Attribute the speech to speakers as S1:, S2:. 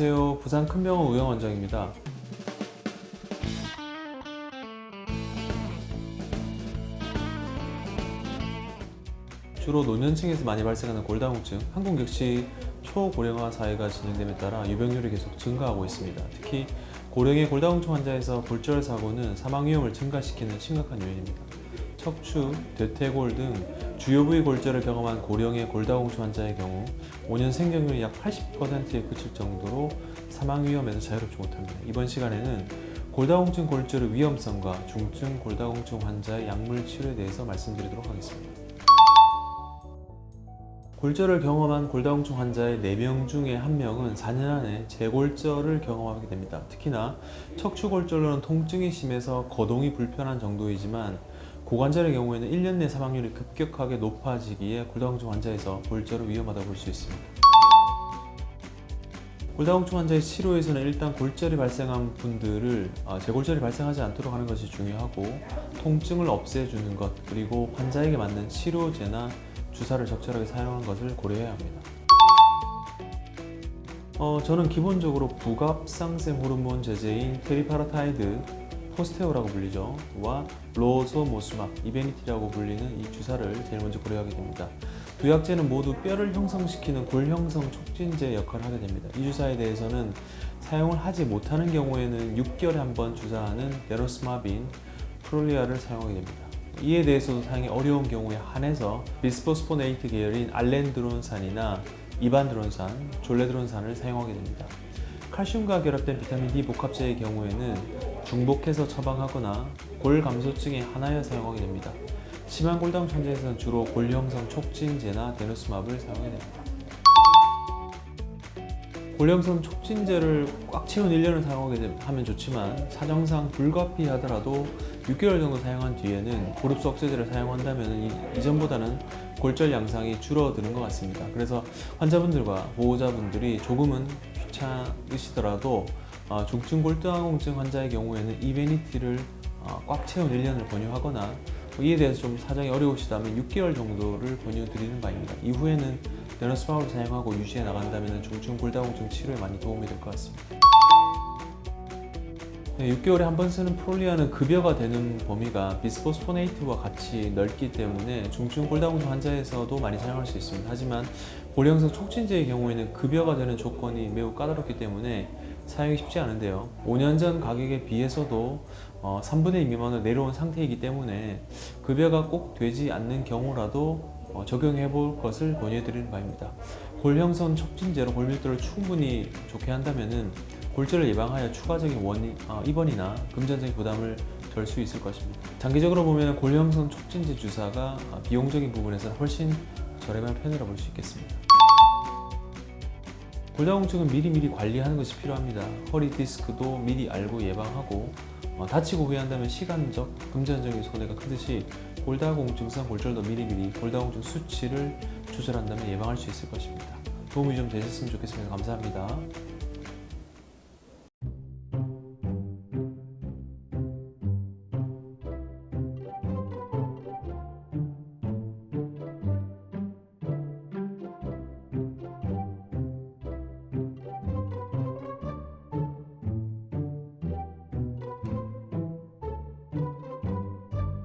S1: 안녕하세요. 부산 큰병원 우영 원장입니다. 주로 노년층에서 많이 발생하는 골다공증, 한국 역시 초고령화 사회가 진행됨에 따라 유병률이 계속 증가하고 있습니다. 특히 고령의 골다공증 환자에서 골절 사고는 사망 위험을 증가시키는 심각한 요인입니다. 척추, 대퇴골 등 주요 부위 골절을 경험한 고령의 골다공증 환자의 경우 5년 생존율이 약 80%에 그칠 정도로 사망 위험에서 자유롭지 못합니다. 이번 시간에는 골다공증 골절의 위험성과 중증 골다공증 환자의 약물 치료에 대해서 말씀드리도록 하겠습니다. 골절을 경험한 골다공증 환자의 4명 중에 1명은 4년 안에 재골절을 경험하게 됩니다. 특히나 척추골절로는 통증이 심해서 거동이 불편한 정도이지만 고관절의 경우에는 1년 내 사망률이 급격하게 높아지기에 골다공증 환자에서 골절은 위험하다고 볼 수 있습니다. 골다공증 환자의 치료에서는 일단 골절이 발생한 분들을 아, 재골절이 발생하지 않도록 하는 것이 중요하고 통증을 없애주는 것 그리고 환자에게 맞는 치료제나 주사를 적절하게 사용하는 것을 고려해야 합니다. 어, 저는 기본적으로 부갑상생 호르몬 제제인 테리파라타이드, 포스테오라고 불리죠. 와 로소모수막, 이베니티라고 불리는 이 주사를 제일 먼저 고려하게 됩니다. 두 약제는 모두 뼈를 형성시키는 골 형성 촉진제 역할을 하게 됩니다. 이 주사에 대해서는 사용을 하지 못하는 경우에는 6개월에 한 번 주사하는 데노스마빈, 프롤리아를 사용하게 됩니다. 이에 대해서도 사용이 어려운 경우에 한해서 비스포스포네이트 계열인 알렌드론산이나 이반드론산, 졸레드론산을 사용하게 됩니다. 칼슘과 결합된 비타민 D 복합제의 경우에는 중복해서 처방하거나 골 감소증에 하나여 사용하게 됩니다. 심한 골다공 환자에서는 주로 골 형성 촉진제나 데노스맙을 사용하게 됩니다. 골 형성 촉진제를 꽉 채운 1년을 사용하게 되- 하면 좋지만 사정상 불가피하더라도 6개월 정도 사용한 뒤에는 고릅수 억제제를 사용한다면 이, 이전보다는 골절 양상이 줄어드는 것 같습니다. 그래서 환자분들과 보호자분들이 조금은 귀찮으시더라도 어, 중증 골다공증 환자의 경우에는 이베니티를 어, 꽉 채운 1년을 권유하거나 뭐 이에 대해서 좀 사정이 어려우시다면 6개월 정도를 권유 드리는 바입니다. 이후에는 데너스파우를 사용하고 유지해 나간다면 중증 골다공증 치료에 많이 도움이 될 것 같습니다. 네, 6개월에 한 번 쓰는 프롤리아는 급여가 되는 범위가 비스포스포네이트와 같이 넓기 때문에 중증 골다공증 환자에서도 많이 사용할 수 있습니다. 하지만 골형성 촉진제의 경우에는 급여가 되는 조건이 매우 까다롭기 때문에 사용이 쉽지 않은데요. 5년 전 가격에 비해서도 어, 3분의 2 미만으로 내려온 상태이기 때문에 급여가 꼭 되지 않는 경우라도 어, 적용해 볼 것을 권유해 드리는 바입니다. 골형성 촉진제로 골밀도를 충분히 좋게 한다면은 골절을 예방하여 추가적인 원, 어, 입원이나 금전적인 부담을 덜 수 있을 것입니다. 장기적으로 보면 골형성 촉진제 주사가 어, 비용적인 부분에서 훨씬 저렴한 편이라 볼 수 있겠습니다. 골다공증은 미리미리 관리하는 것이 필요합니다. 허리 디스크도 미리 알고 예방하고 어, 다치고 후회한다면 시간적, 금전적인 손해가 크듯이 골다공증성 골절도 미리미리 골다공증 수치를 조절한다면 예방할 수 있을 것입니다. 도움이 좀 되셨으면 좋겠습니다. 감사합니다.